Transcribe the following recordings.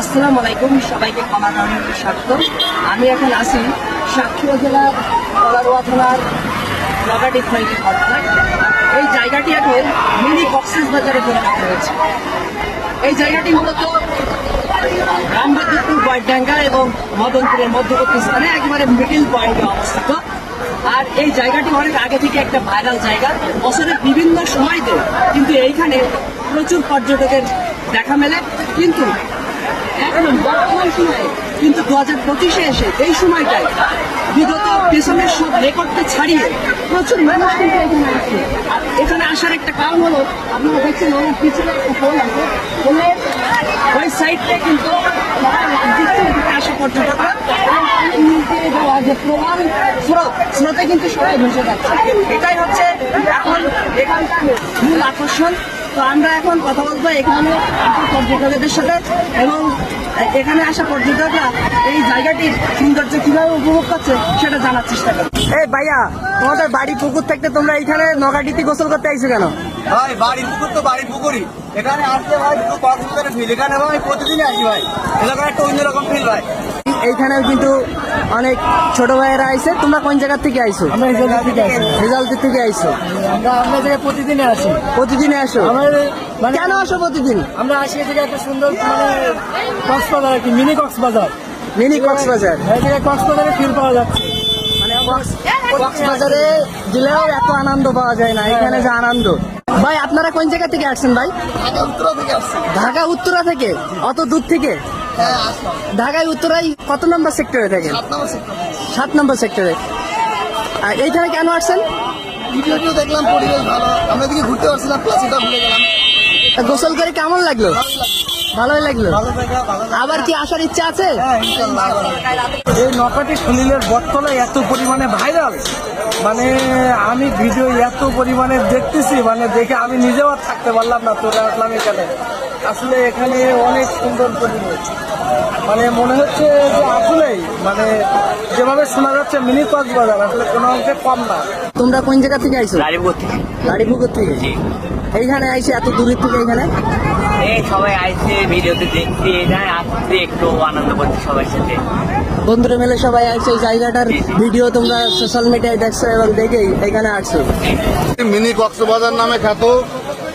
আসসালামু আলাইকুম, সবাইকে ক্ষমা জানানোর স্বাগত। আমি এখন আছি সাতক্ষীরা জেলার কলারোয়া থানার নগাটি খৈনি ঘটনা এই জায়গাটি এখন মিনি কক্সেস বাজারে পরিণত হয়েছে। এই জায়গাটি মূলত রামবাদপুর বয়ডাঙ্গা এবং মদনপুরের মধ্যবর্তী স্থানে একেবারে মিডিল পয়েন্টে অবস্থিত। আর এই জায়গাটি অনেক আগে থেকে একটা ভাইরাল জায়গা। বছরের বিভিন্ন সময়তে কিন্তু এইখানে প্রচুর পর্যটকের দেখা মেলে। কিন্তু কিন্তু দু হাজার পঁচিশে এসে এই সময়টায় বিগত পেছনের সব রেকর্ডকে ছাড়িয়ে প্রচুর মানুষ কিন্তু এখানে আসছে এখানে আসার একটা কারণ হলো, আপনারা দেখছেন আমার পিছনে ওই সাইডটা কিন্তু আসা পর্যটকরা। প্রমাণ স্রোত, স্রোতে কিন্তু সবাই যাচ্ছে। এটাই হচ্ছে এখন এখানকার মূল আকর্ষণ। তো আমরা এখন কথা বলব এখানে পর্যটকদের সাথে এবং এখানে আসা পর্যটকরা এই জায়গাটির সৌন্দর্য কীভাবে উপভোগ করছে সেটা জানার চেষ্টা করো এই ভাইয়া তোমাদের বাড়ি পুকুর থাকতে তোমরা এইখানে নগাটিতে গোসল করতে আইছো কেন? ভাই বাড়ি পুকুর তো বাড়ি পুকুরই। এখানে আসলে ভাই কক্সবাজারের ফিল এখানে ভাই প্রতিদিনই আসি ভাই। এলাকার একটা অন্যরকম ফিল ভাই। এইখানেও কিন্তু অনেক ছোট ভাইয়েরা আইছে। তোমরা কোন জায়গা থেকে আইছো? আমরা রেজাল্ট থেকে আসি রেজাল্ট থেকে আইছো। আমরা আমরা থেকে প্রতিদিনে আসি। প্রতিদিনে আসো? আমাদের মানে কেন আসো প্রতিদিন? আমরা আসি থেকে একটা সুন্দর মানে কক্সবাজার আর কি মিনি কক্সবাজার। মিনি কক্সবাজার। এই থেকে কক্সবাজারে ফিল পাওয়া যাচ্ছে। মানে কক্সবাজারে দিলেও এত আনন্দ পাওয়া যায় না এখানে যে আনন্দ। ভাই আপনারা কোন জায়গা থেকে আসছেন ভাই? ঢাকা উত্তরা থেকে অত দূর থেকে? হ্যাঁ ঢাকায় উত্তরায় কত নম্বর সেক্টরে থাকেন? সাত নম্বর সেক্টরে আর এইখানে কেন আসছেন? ভিডিওটিও দেখলাম পরিবেশ ভালো। আমরা এদিকে ঘুরতে পারছিলাম প্লাসিটা ভুলে গেলাম। গোসল করে কেমন লাগল? ভালোই লাগল। আবার কি আসার ইচ্ছা আছে? হ্যাঁ, এই নকাটি সলিলের বটতলা এত পরিমাণে ভাইরাল মানে আমি ভিডিও এত পরিমাণে দেখতেছি মানে দেখে আমি নিজেও আর থাকতে পারলাম না চলে আসলাম এখানে। আসলে এখানে অনেক সুন্দর পরিবেশ। মানে মনে হচ্ছে যে আসলেই মানে যেভাবে শোনা যাচ্ছে মিনি কক্সবাজার আসলে কোনো অংশে কম না। তোমরা কোন জায়গা থেকে আইছো? গাড়িপুর থেকে। গাড়িপুকুর থেকে? জি। এইখানে আইসে এত দূরের থেকে এখানে? এই সবাই আইছে ভিডিওতে দেখছি এখানে আসতে একটু আনন্দ করছি সবার সাথে। বন্ধুরা মিলে সবাই আইসো এই জায়গাটার ভিডিও তোমরা সোশ্যাল মিডিয়ায় দেখছ এবং দেখেই এখানে আসছো। মিনি কক্সবাজার নামে খ্যাত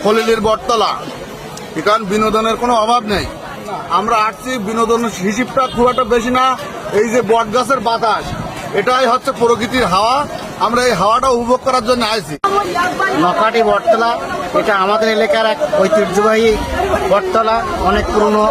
খলিলের বটতলা। এখানে বিনোদনের কোনো অভাব নেই। আমরা আসছি, বিনোদন হিসিবটা খুব একটা বেশি না, এই যে বট গাছের বাতাস, এটাই হচ্ছে প্রকৃতির হাওয়া। আমরা এই হাওয়াটা উপভোগ করার জন্য আসছি। নকাটি বটতলা, এটা আমাদের এলাকার এক ঐতিহ্যবাহী বটতলা, অনেক পুরনো